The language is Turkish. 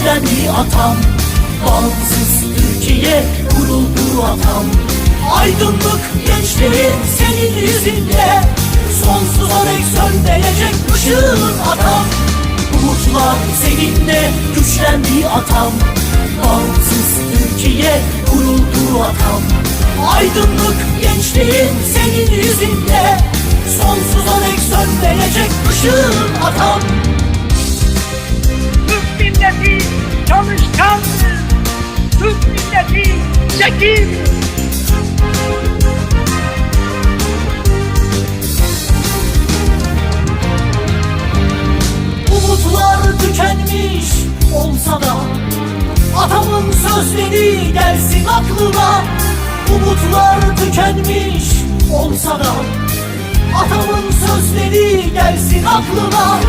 güçlendi atam. Bağımsız Türkiye kuruldu atam. Aydınlık gençliğin senin yüzünde. Sonsuza dek sönmeyecek ışığın atam. Umutlar seninle güçlendi atam. Bağımsız Türkiye kuruldu atam. Aydınlık gençliğin senin yüzünde. Sonsuza dek sönmeyecek ışığın atam milleti zekidir. Umutlar tükenmiş olsa da Atamın sözleri gelsin aklıma Umutlar tükenmiş olsa da Atamın sözleri gelsin aklıma